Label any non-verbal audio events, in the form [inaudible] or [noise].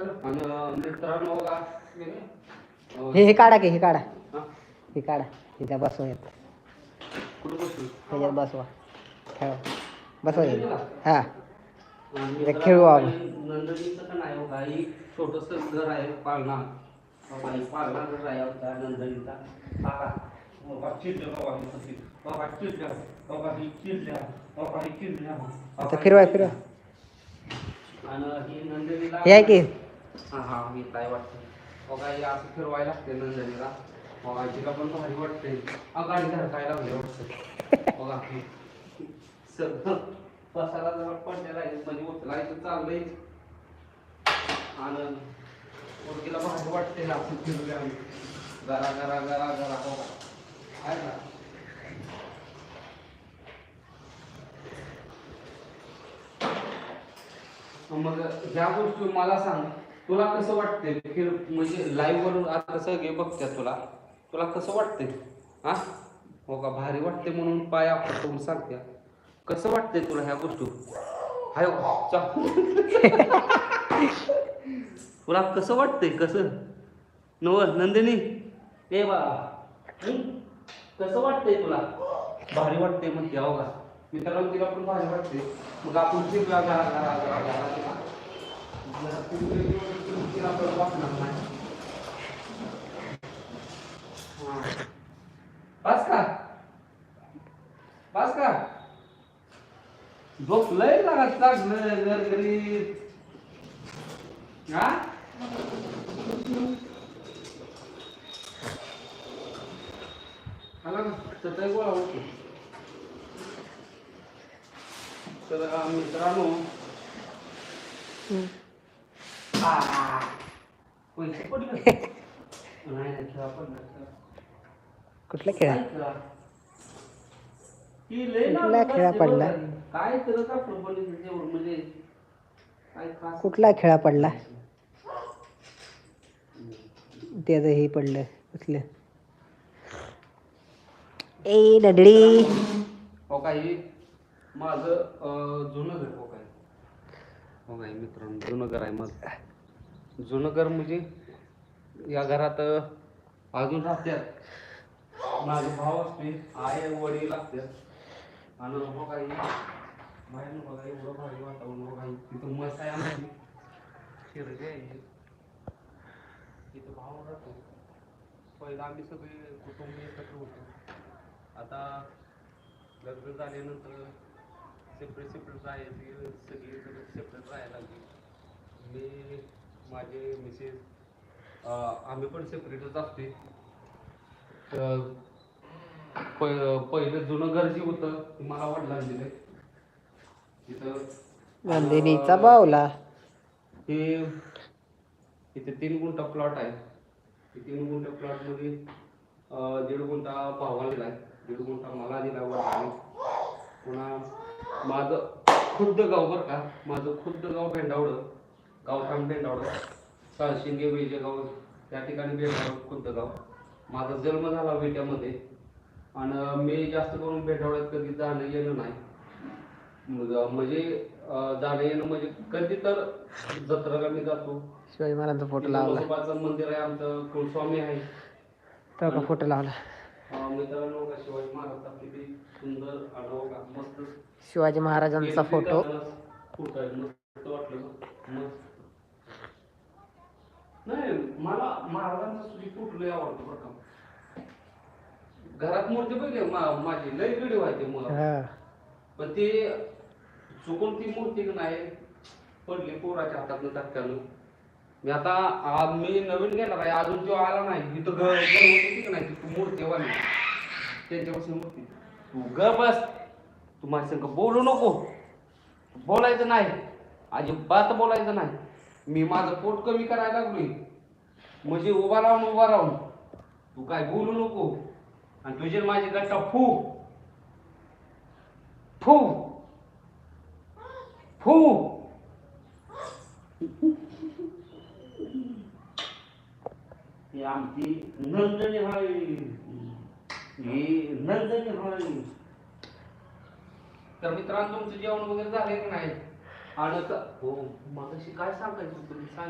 आणि मित्रांनो बघा अं, हे हे काढा की हे काढा हा? काढा इथं बसवा येत कुठं बसू? ह्याच्यात बसवा खेळा बसवा येईल हा ते खेळू आपण. नंदनीचं का नाही बघा ही छोटस घर आहे पाळणा ही पाळणा घर आहे आमचा नंदनीचा. बाबा, चिडल्या बाबा, कशी. बाबा, चिडल्या. बाबा, चिडल्या. बाबा, चिडल्या. बाबा, आता फिरवा फिरवा आणि ही नंदनीला हे आहे की हा मी काय वाटतं बघा हे असं फिरवायला लागते नंदनीला. बघा तिला पण भारी वाटते अहो, गाडी धडकायला लागली वाटतं बघा. हे सगळं. बसायला जरा पडलेला आहे. म्हणजे उचलायचं चाललंय. आणि मुलगीला भारी वाटते ना असं फिरले आम्ही गरा गरा गरा गरा बघा. आहे ना. मग ह्या गोष्टी मला सांग. तुला कसं वाटते फिर म्हणजे लाईव्ह वरून आता सगळे बघत्या तुला. तुला कसं वाटतंय? हा? हो का? भारी वाटते म्हणून पाय आपण सांगते कसं वाटतंय तुला ह्या गोष्टी? हाय हो, चा- [laughs] तुला कसं वाटतंय? कसं? नव नंदिनी? ए बा कसं वाटतंय तुला? भारी वाटते म्हणते हो का? मित्रांनो तिला पण भारी वाटते मग आपण फिरूया घरा बस का बस का झोपलंय लागा चांगलं गरगरी हा? आला का सकाळी गोळा होतो. तर अं, मित्रांनो कुठला खेळ? कुठला खेळा पडला? कुठला खेळा पडला? त्याचं हे पडलं कुठलं? ए डडडी हो काही माझं जुनं घर हो काय मित्रांनो जुनं घर आहे मग. जुनं घर म्हणजे या घरात अजून राहत्यात. माझे भाव असते आई वडील असतात आणि हो काही बाहेर बघा एवढं भारी वातावरण बघा तिथं मस्त आहे आमची. शिरगे आहे. तिथं भाव राहतो. पहिला आम्ही सगळे कुटुंब एकत्र होतो. आता लग्न झाल्यानंतर सेपरेट सेपरेट राहायची सगळी सेपरेट राहायला लागली. मी माझे मिसेस आम्ही पण सेपरेटच असते पहिलं जुनं घर जे होतं ते मला वडिलांनी तिथं बावला. हे इथे तीन गुंठा प्लॉट आहे. तीन गुंठा प्लॉटमध्ये दीड गुंठा भावाला दिलाय. दीड गुंठा मला दिला वडिलांनी. पुन्हा माझं खुद्द गाव बरं का? माझं खुद्द गाव भेंडावडं. गावठाण भेंडावडं. साळशिंगे वेजेगाव त्या ठिकाणी भेंडावड खुद्द गाव. माझा जन्म झाला वेट्यामध्ये. आणि मी जास्त करून भेंडावड्यात कधी जाणं येणं नाही. म्हणजे जाणं येणं म्हणजे कधी तर जत्रेला मी जातो. शिवाजी महाराजांचा फोटो लावला. मंदिर आहे आमचं कुलस्वामी आहे. तो का फोटो लावला. मित्रांनो का शिवाजी महाराजचा किती सुंदर आढावा मस्त शिवाजी महाराजांचा फोटो. नाही मला महाराजांचा सुद्धा फोटो लय आवडतो बरं का. घरात मूर्ती मा- माझी लय मला. हा. पण ते चुकून ती मूर्ती का नाही पडली पोराच्या हातात धक्क्यानं. मी आता मी नवीन घेणार आहे अजून तो आला नाही. इथं घर होती का नाही ती मूर्ती वाली त्यांच्यापासून मूर्ती. तू ग बस. तू माझ्या बोलू नको. बोलायचं नाही. अजिबात बोलायचं नाही. मी माझं पोट कमी करायला लागलोय. म्हणजे उभा राहून उभा राहून. तू काय बोलू नको. आणि तुझे माझे गट्टा फू. फू. फू. ही आमची नंदनी हळी ही नंदनी हळी तर मित्रांनो तुमचं जेवण वगैरे झाले की नाही? आणि हो मग काय सांगायचं तुम्ही सांग